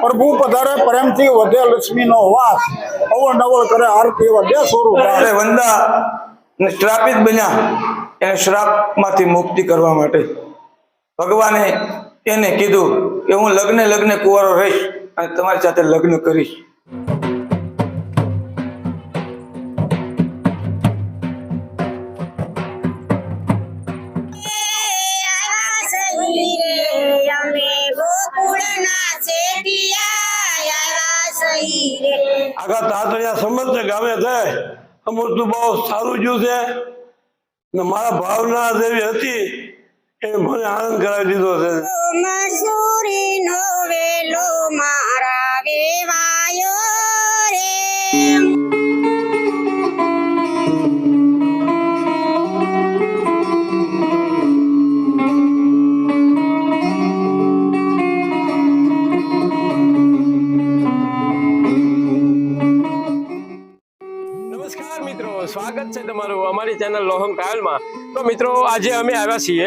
પ્રભુ પધારે પ્રેમથી વધે લક્ષ્મીનો વાસ. અવળ નવળ કરે આરતી વધે સ્વરૂપ વંદા ને શ્રાપિત બન્યા. એને શ્રાપમાંથી મુક્તિ કરવા માટે. ભગવાને એને કીધું કે હું લગ્ન લગ્ન કુંવારો રહીશ અને તમારી સાથે લગ્ન કરીશ. તાતળિયા સમસ્ત ગામે થાય અમૃતું બહુ સારું જ્યું છે. ને મારા ભાવના દેવી હતી, એ મને આનંદ કરાવી દીધો છે. સ્વાગત છે તમારું અમારી ચેનલ લોહમ કાયલમાં. તો મિત્રો, આજે અમે આવ્યા છીએ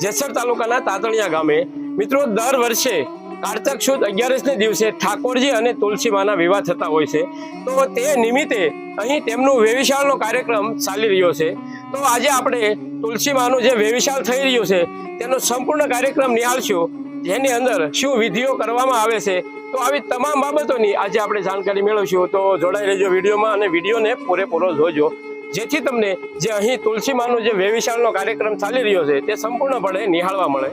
જેસર તાલુકાના તાતણિયા ગામે. મિત્રો, દર વર્ષે કારતક સુદ અગિયારસને દિવસે ઠાકોરજી અને તુલસીમાના વિવાહ થતા હોય છે. તો તે નિમિત્તે અહીં તેમનું વેવિશાળનો કાર્યક્રમ ચાલી રહ્યો છે. તો આજે આપણે તુલસીમાનું જે વેવિશાળ થઈ રહ્યું છે, તેનો સંપૂર્ણ કાર્યક્રમ નિહાળશું, જેની અંદર શું વિધિઓ કરવામાં આવે છે. તો આવી તમામ બાબતોની આજે આપણે જાણકારી મેળવશું. તો જોડાઈ રહેજો વિડીયોમાં અને વિડીયોને પૂરેપૂરો જોજો. જેથી તમને જે અહીં તુલસીમાનો જે વેવિશાળનો કાર્યક્રમ ચાલી રહ્યો છે, તે સંપૂર્ણપણે નિહાળવા મળે.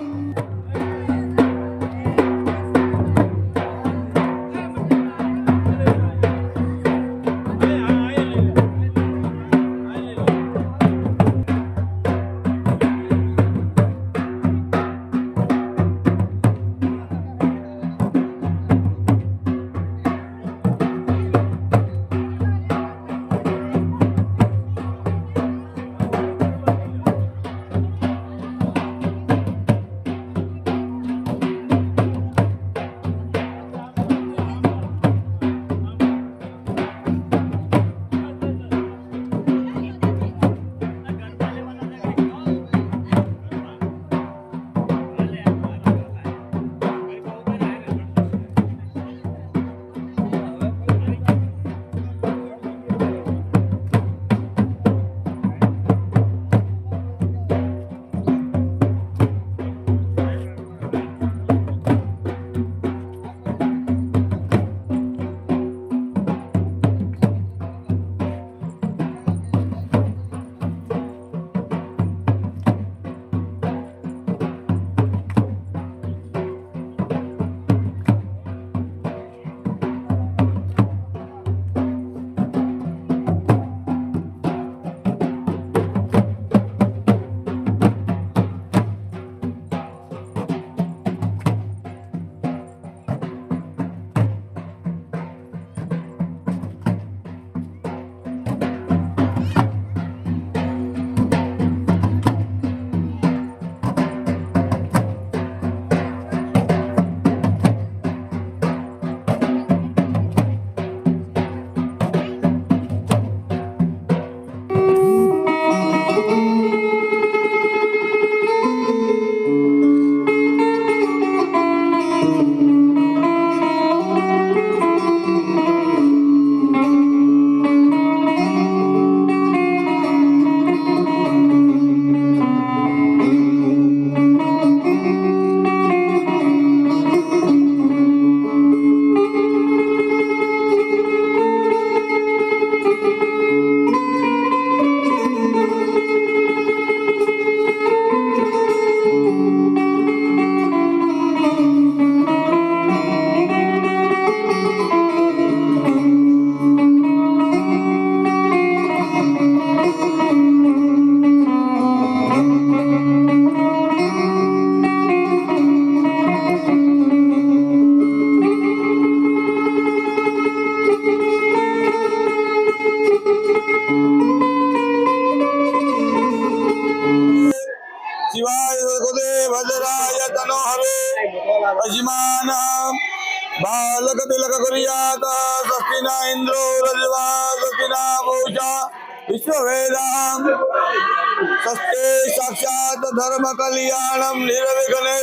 ધર્મ કલ્યાણમ નિર્વિઘ્ને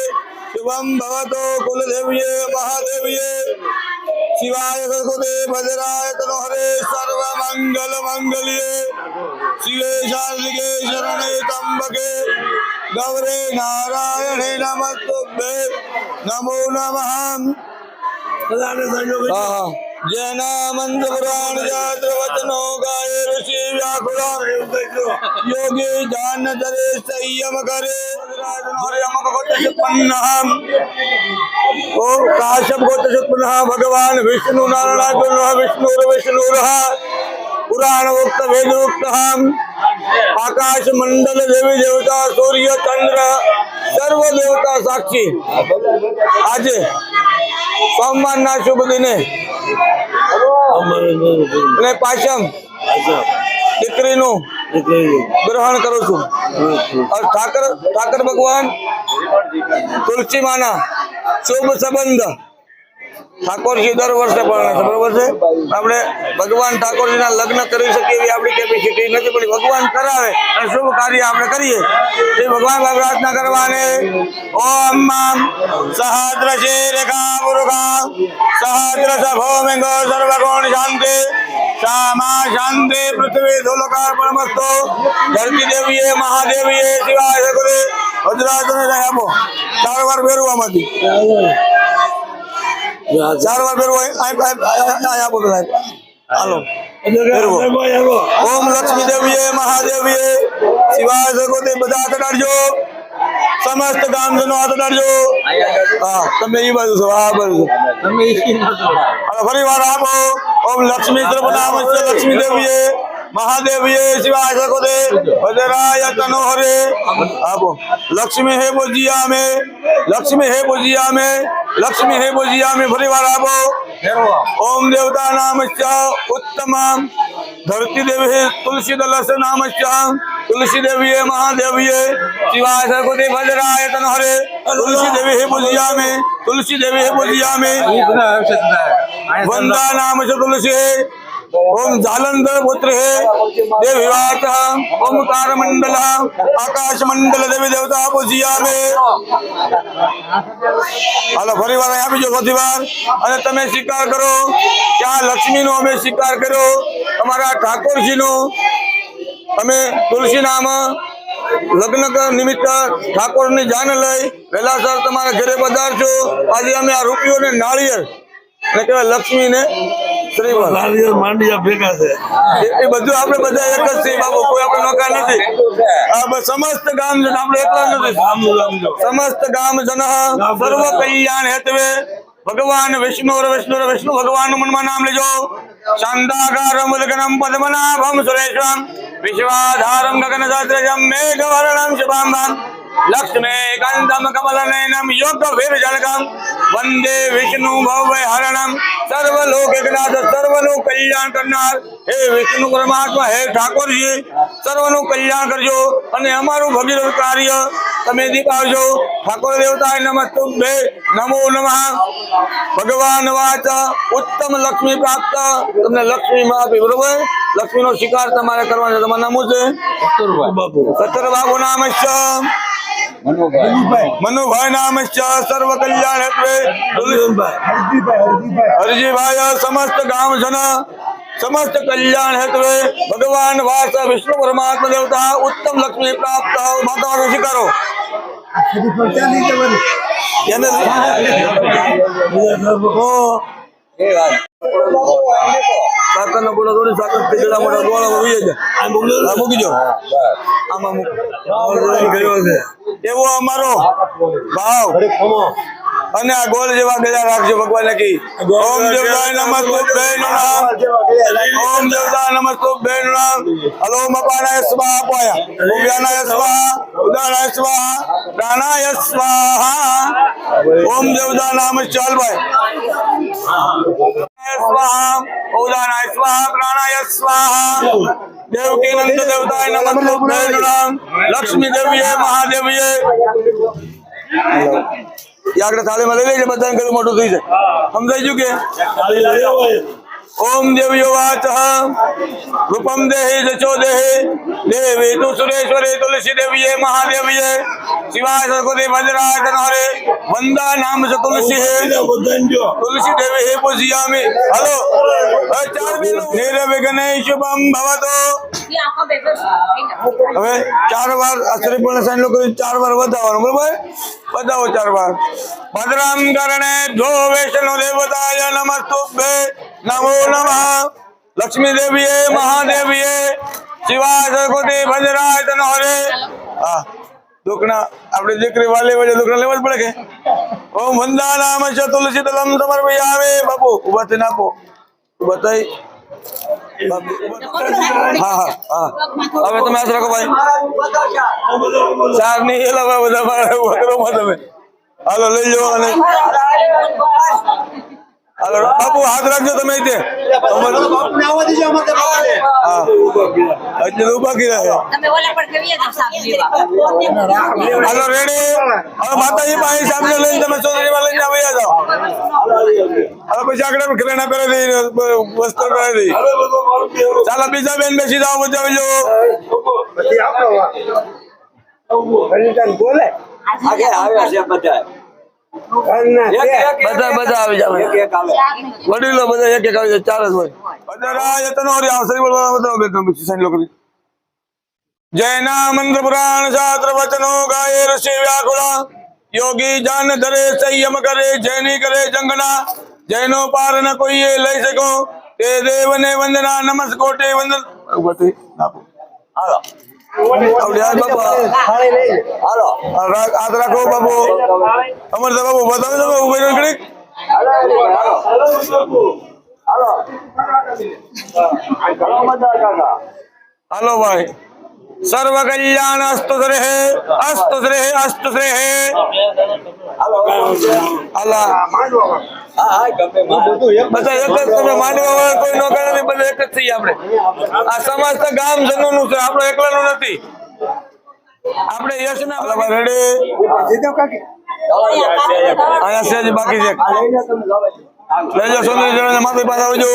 શુભમ ભવતો કુલદેવીએ મહાદેવીએ શિવાય સરસ્વતે ભજરાય તનો હરે સર્વ મંગલ મંગલ્યે શિવે શારદિકે શરણે ત્રંબકે ગૌરે નારાયણે નમસ્તુભ્યે નમો નમઃ બધાને સંજોગ હા જેના મંત્ર પુરાણ જાત્ર વચનો ગાય ઋષિ વ્યાકુળ યોગી જાન ધરે, સંયમ કરે. ઓ કાશ્યપ ગોત્ર ભગવાન વિષ્ણુ નારાયણ વિષ્ણુ વિષ્ણુ પુરાણ ઉક્ત વેદ ઉક્ત આકાશ મંડલ દેવી દેવતા, સૂર્ય ચંદ્ર, સર્વ દેવતા સાક્ષી. આજે સોમવારના શુભ દિને અને પાછમ દીકરીનું ગ્રહણ કરું છું. ઠાકર ઠાકર ભગવાન તુલસી માના શુભ સંબંધ. ઠાકોરજી દર વર્ષે છે, બરોબર છે? આપણે ભગવાન ઠાકોરજીના લગ્ન કરી શકીએ એવી આપણી કેપેસિટી નથી, પણ ભગવાન કરાવે અને શુભ કાર્ય આપણે કરીએ. એ ભગવાન પ્રાર્થના કરવાને. ઓમ સહદ્ર રેખા પુરુષા સહસ્ર સભો સર્વગુણ શાંતિ શામા શાંતિ, પૃથ્વી ધોલકાર્પણમસ્તો ધરતી દેવીએ, મહાદેવીએ, શિવાય સગુરે રહે આપો ચાર વાર ફેરવામાંથી ચાર વાર ફેરવો આયા બોલો સાહેબ હાલો ફેરવો. ઓમ લક્ષ્મી દેવીએ મહાદેવીએ શિવાય સગોતે બધા હાથ અડાડજો. સમસ્ત ગામજનો હાથ અડાડજો. હા તમે એ બાજુ છો આ બાજુ ફરી વાર આપો. ઓમ લક્ષ્મી સર્વનામ લક્ષ્મી દેવીએ महादेव ये शिवाय सकोदे भजराय तनोहरे अब लक्ष्मी है बुजिया में लक्ष्मी है बुजिया में लक्ष्मी है बुजिया में भरी बार आबो। ओम देवता नाम उत्तम धरती देवी तुलसी दल से नाम तुलसी देवी महादेव ये। शिवाय सरस्वती भजराय तनहरे तुलसी देवी है बुजिया में तुलसी देवी है बुजिया में। वंदा नाम से तुलसी ओम जालंधर पुत्र है देव विवाह ओमकार मंडल आकाश मंडल देवी देवता बुझिया में હાલો ફરી વાર અહીં આપી જો ચોથી વાર અને તમે સ્વીકાર કરો કે આ લક્ષ્મીનો અમે સ્વીકાર કર્યો અમારા ઠાકોરજીનો અમે તુલસી નામ લગ્ન ક- નિમિત્ત ઠાકોરની જાન લઈ વહેલાસર તમારા ઘરે પધારજો આજે અમે આ રૂપિયો ને નાળિયેર ને કહેવાય લક્ષ્મી સમસ્ત ગામ જન આપણે એકલા હેતવે ભગવાન વિષ્ણુ વિષ્ણુ વિષ્ણુ ભગવાન મનમાં નામ લેજો. શાંતાકારમ ગગનમ પદ્મનાભમ સુરેશ્વરમ. વિશ્વાધારમ ગગન સાત્રજમ મેઘવર્ણમ શુભાંબામ. લક્ષ્મે કાંતમ કમલનયનમ યોગ વિરજનકમ વંદે વિષ્ણુ ભવ્ય હરણમ સર્વ કલ્યાણ કરનાર હે વિષ્ણુ પરમાત્મા હે ઠાકોરજી સર્વનું કલ્યાણ કરજો અને અમારું ભગીરથ કાર્ય તમે દીપાવજો. ઠાકોર દેવતાય નમસ્તુભે નમો નમઃ. ભગવાન વાચ ઉત્તમ લક્ષ્મી પ્રાપ્ત. તમને લક્ષ્મી આપી બરોબર? લક્ષ્મીનો શિકાર તમારે કરવાનો તમારું નામ છે? સત્તર બાબુ નામ છે. મનુભાઈ. નામ સર્વ કલ્યાણ હેતવે હરજીભાઈ સમસ્ત ગામ જના સમસ્ત કલ્યાણ હેતવે ભગવાન વાસ વિષ્ણુ પરમાત્મા દેવતા ઉત્તમ લક્ષ્મી પ્રાપ્ત માતા સ્વીકારો એને સાકરનો ગોળો થોડી સાકર પીગળા મોટા ગોળો ઉઈ જાય. આ મૂકી દો. આમાં મૂક. ગયો છે. એવો અમારો ભાવ. અને આ ગોળ જેવા ગળા રાખજો ભગવાન કી. ઓમ દેવતાય નમસ્તુભ્ય નમઃ ઓમ દેવતા નમસ્તુભ્ય નમઃ હલો મપાનાય સ્વાહા પોયા ઉભ્યાનાય સ્વાહા ઉદાનાય સ્વાહા પ્રાણાય સ્વાહા. ઓમ દેવતા નામ ચાલ ભાઈ. સ્વાહા ઉદાનાય સ્વાહા પ્રાણાય સ્વાહા. દેવકી નંદ દેવતાય નમસ્તુભ્ય નમઃ લક્ષ્મી દેવીએ મહાદેવીએ. એ આગળ થાળીમાં લઈ લેજે બધાને ગળું મોટું થઈ જાય. સમજાઈ ગયું કે? ઓમ દેવ્યો વાચ રૂપમ દેહી જચો દેહી. દેવી તુ સુરેશ્વરે તુલસી દેવીએ મહાદેવીએ. શિવાય સરસ્વતી ભજરાજન હરે. વંદા નામ સ તુલસી હે. તુલસી દેવી હે પૂજ્યામી. હલો. ચાર બેનો નિર્વિઘ્ને શુભમ ભવતો. હવે ચાર વાર અશ્રી પૂર્ણ સાઈન લોકો ચાર વાર વધાવવાનું બરોબર? વધાવો ચાર વાર. ભદ્રામ કરણે ધો વૈષ્ણવ દેવતાય નમસ્તુભ્ય. નમો નમઃ. લક્ષ્મી દેવીએ મહાદેવીએ, શિવાય, સરસ્વતી ભજરાય તન હરે હા, દુખના આપણી દીકરી વાલી વજે દુખના લેવા પડે કે? ઓમ વંદા નામ છે તુલસી તલમ સમર્પયામે બાપુ ઊભા થઈને આપો. થઈ. હા હા રાખો ભાઈ. ચાર એ બધા તમે. હાલો, લઈ લો અને બાપુ હાથ રાખજો તમે હા. એટલે ઊભા કર્યા હાલો રેડી હવે માતાજી પાસે સામે લઈને તમે ચોધરીમાં લઈને આવ્યા જાઓ. હવે પછી આગળ ઘરેણા પહેરી દઈ વસ્ત્ર પહેરી દઈ ચાલો બીજા બેન બેસી જાઓ બધા છે બધા બધા આવી જાવ વડીલો બધા એક એક આવી જાય ચાર જ હોય. બધા રાજ તનો હરી આવસરી બોલવા બધા બેન તમે પછી સાઈન લોકો જૈના મંત્ર પુરાણ શાસ્ત્ર વચનો ગાય ઋષિ વ્યાકુળા. યોગી જાન ધરે સંયમ કરે જૈની કરે જંગના. જૈનો પાર ન કોઈએ લઈ શકો. તે દેવને વંદના નમસ્કોટે વંદન ભગવતી આપો હાલો. હાલો હાથ રાખો બાબુ અમર બાબુ બતાવી દો ઊભી રહો ઘડીક. હાલો. ભાઈ. સર્વ કલ્યાણ અસ્તુ શ્રેહ અસ્તુ શ્રેહ અસ્તુ શ્રેહ. હાલા. બધા એક જ તમે માનવા વાળા કોઈ નો કરે નહીં બધા એક જ છીએ આપણે. આ સમાજ તો ગામ જનોનું છે આપણો એકલાનું નથી. આપણે યશના ભાઈ રેડી અહીંયા છે બાકી છે. લેજો સોની જણા માથે પાછા આવજો.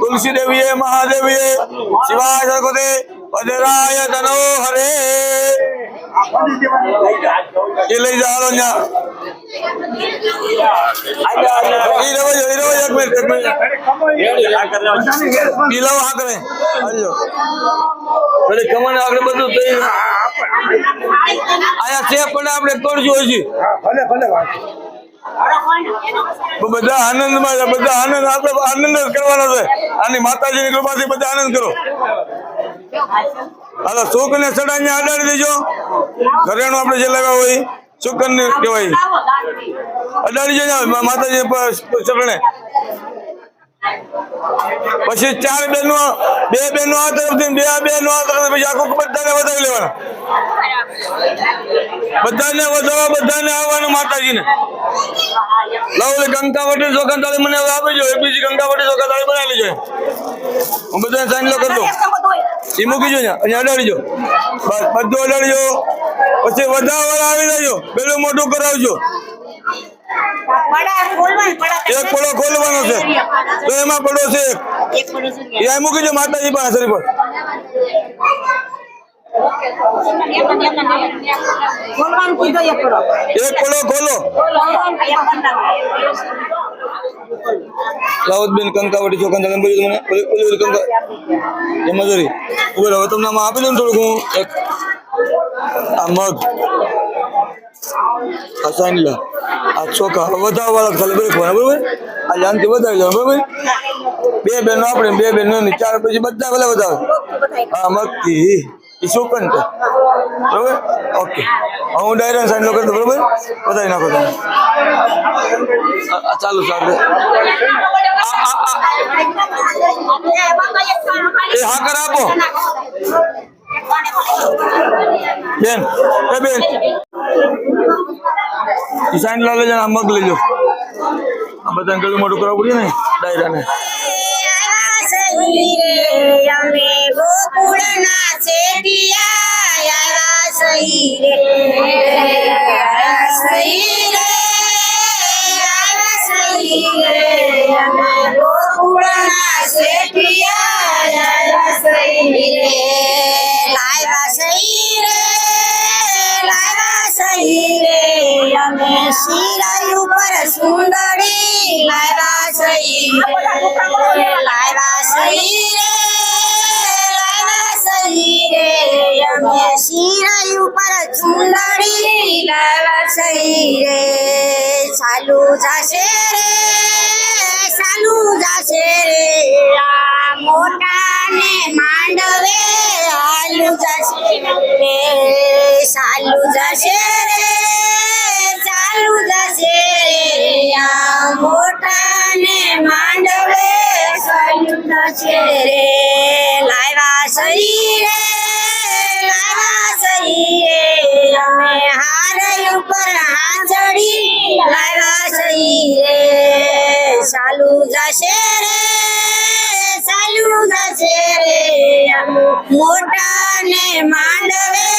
તુલસી દેવીએ મહાદેવીએ શિવાય સરસ્વતી વજરાય તનો હરે. એ લઈ જાઓ આયા છે પણ આપણે કરજો હજી. તો બધા આનંદમાં છે બધા આનંદ આપણે આનંદ જ કરવાનો છે. આની માતાજીની કૃપાથી બધા આનંદ કરો. હાલો સુખ ને સડાઈને અડાડી દેજો. ઘરેણું આપણે જે લગાવ હોય સુકન ને કહેવાય અડાડી જજો માતાજી પર ચરણે પછી ચાર બેનો, બે બેનો આ તરફથી, બે બેનો આ તરફ પછી આખું બધાને વધાવી લેવાના. બધાને વધારવા બધાને આવવાનું માતાજીને. બસ, બધું અડાડીજો પછી વધારા વાળા આવી જજો. પેલું મોટું કરાવજો. એક પડો ખોલવાનો છે. તો એમાં પડો છે એક. છે એ મૂકી જો માતાજી પાસે પર. એક પડો. ખોલો. રાવતબેન કંકાવટી મને. ઓલી ઓલી ઓલી કંકા. એ મજૂરી. ઊભો તમને આપી દઉં થોડુંક હું. એક. આ મગ. આ સાંડલા આ ચોખા વધારવા વાળા ખાલી બ્રેક વાળા બરોબર આ જાનથી વધારી લેવાનું બરોબર બે બેનો આપણે બે બેનો ની ચાર પછી બધા ભલે વધારે હા મગથી એ સુકન છે બરોબર ઓકે હવે હું ડાયરેક્ટ સાઈડ લો કરી દઉં બરોબર વધારી નાખો તમે આ- આ ચાલુ ચાલુ એ હા કર આપો બેન એ બેન કિસાન લાલ લેજો મગ લેજો. આ બધા ગળું મોટું કરાવવું પડ્યું ને, ડાયરાને. સહી રે સહી શિરાઈ ઉપર સુંદરી લાવ્યા સહી લાવ્યા સહી ઉપર સુંદરી લાવ્યા સહી રે. ચાલુ જશે રે, ચાલુ જશે રે. આ મોટાને માંડવે સાલુ ચાલુ જશે ચાલુ જશે રે. આ મોટા ને માંડવે ચાલુ જશે રે લાવ્યા સહી રે લાવ્યા સહી રે અમે હાર ઉપર હાજડી લાવ્યા સહી રે ચાલુ જશે રે ચાલુ જશે મોટા ને માંડવે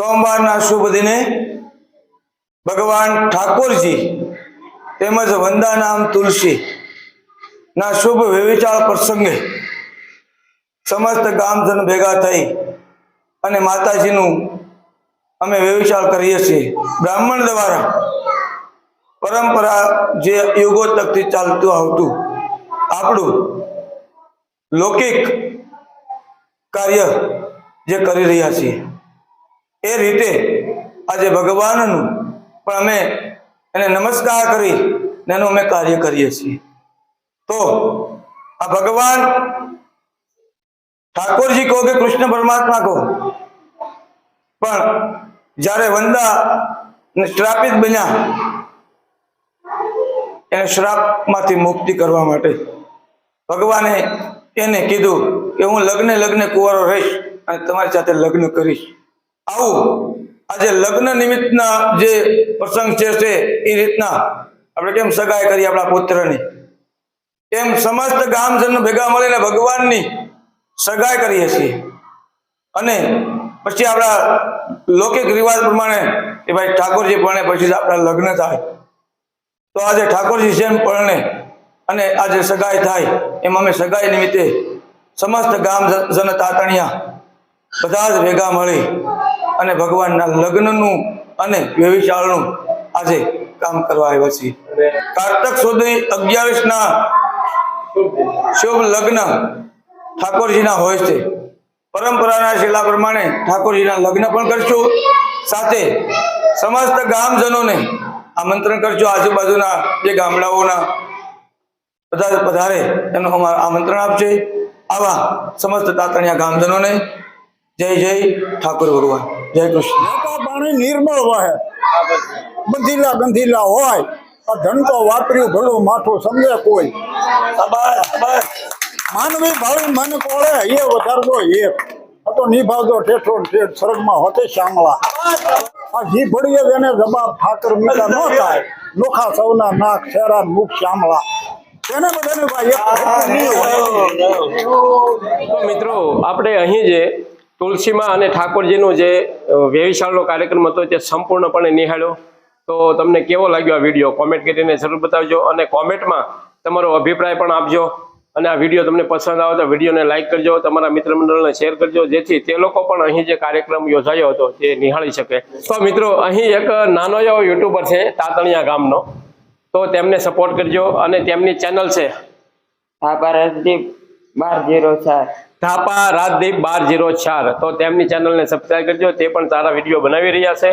સોમવારના શુભ દિને ભગવાન ઠાકોરજી તેમજ વંદા નામ તુલસી ના શુભ વ્યવિચાર પ્રસંગે સમસ્ત ગામજન ભેગા થઈ અને માતાજીનું અમે વ્યવિચાર કરીએ છીએ. બ્રાહ્મણ દ્વારા પરંપરા જે યુગો તકથી ચાલતું આવતું, આપણું લૌકિક કાર્ય જે કરી રહ્યા છીએ. એ રીતે આજે ભગવાનનું પણ અમે એને નમસ્કાર કરી એનું અમે કાર્ય કરીએ છીએ. તો આ ભગવાન ઠાકોરજી કહો કે કૃષ્ણ પરમાત્મા કહો, પણ જ્યારે વંદા શ્રાપિત બન્યા, એને શ્રાપમાંથી મુક્તિ કરવા માટે ભગવાને એને કીધું કે હું લગ્ને લગ્ને કુંવારો રહીશ અને તમારી સાથે લગ્ન કરીશ. આવું. આજે લગ્ન નિમિત્તના જે પ્રસંગ છે, એ રીતના આપણે કેમ સગાઈ કરી આપણા પુત્રની? એમ સમસ્ત ગામજન ભેગા મળીને ભગવાનની સગાઈ કરીએ છીએ? અને પછી આપણા લૌકિક રિવાજ પ્રમાણે કે ભાઈ ઠાકોરજી પરણે પછી આપણા લગ્ન થાય. તો આજે ઠાકોરજી જેમ પરણે અને આજે સગાઈ થાય, એમ અમે સગાઈ નિમિત્તે સમસ્ત ગામ જન તાતણિયા બધા જ ભેગા મળી અને ભગવાનના લગ્નનું અને વ્યવિચારનું આજે કામ કરવા આવ્યા છીએ. કારતક સુધી અગિયારસના શુભ લગ્ન ઠાકોરજીના હોય છે. પરંપરાના શિલા પ્રમાણે ઠાકોરજીના લગ્ન પણ કરશું. સાથે સમસ્ત ગામજનોને આમંત્રણ કરજો. આજુબાજુના જે ગામડાઓના બધા પધારે એનું અમારું આમંત્રણ આપશે આવા સમસ્ત તાતણિયા ગામજનોને જય જય ઠાકોર ભગવાન. જય કૃષ્ણ. પાણી નિર્મળ વહે. બંધીલા ગંધીલા હોય. આ ધનકો વાપર્યું ભલું માથું સમજે કોઈ. બસ બસ. માનવી ભાવી મન કોળે એ વધારજો એક આ તો નિભાવજો ઠેઠો ઠેઠ સ્વર્ગમાં હોતે શ્યામળા આ જી ભળીએ એને જવાબ ઠાકર મીઠા ન થાય. નોખા સૌના નાક શેરા મુખ શ્યામળા. તો મિત્રો આપણે અહીં જે તુલસીમાં અને ઠાકોરજીનો જે વ્યવિશાળનો કાર્યક્રમ હતો તે સંપૂર્ણપણે નિહાળ્યો. તો તમને કેવો લાગ્યો આ વીડિયો? કોમેન્ટ કરીને જરૂર બતાવજો અને કોમેન્ટમાં તમારો અભિપ્રાય પણ આપજો. અને આ વીડિયો તમને પસંદ આવે તો વિડીયોને લાઈક કરજો, તમારા મિત્ર મંડળને શેર કરજો, જેથી તે લોકો પણ અહીં જે કાર્યક્રમ યોજાયો હતો તે નિહાળી શકે. તો મિત્રો, અહીં એક નાનો એવો યુટ્યુબર છે, તાતણિયા ગામનો. તો તેમને સપોર્ટ કરજો અને તેમની ચેનલ છે. આ રાજદીપ બાર જીરો ચાર. થાપા, રાજદીપ બાર જીરો ચાર. તો તેમની ચેનલને સબસ્ક્રાઈબ કરજો, તે પણ સારા વીડિયો બનાવી રહ્યા છે.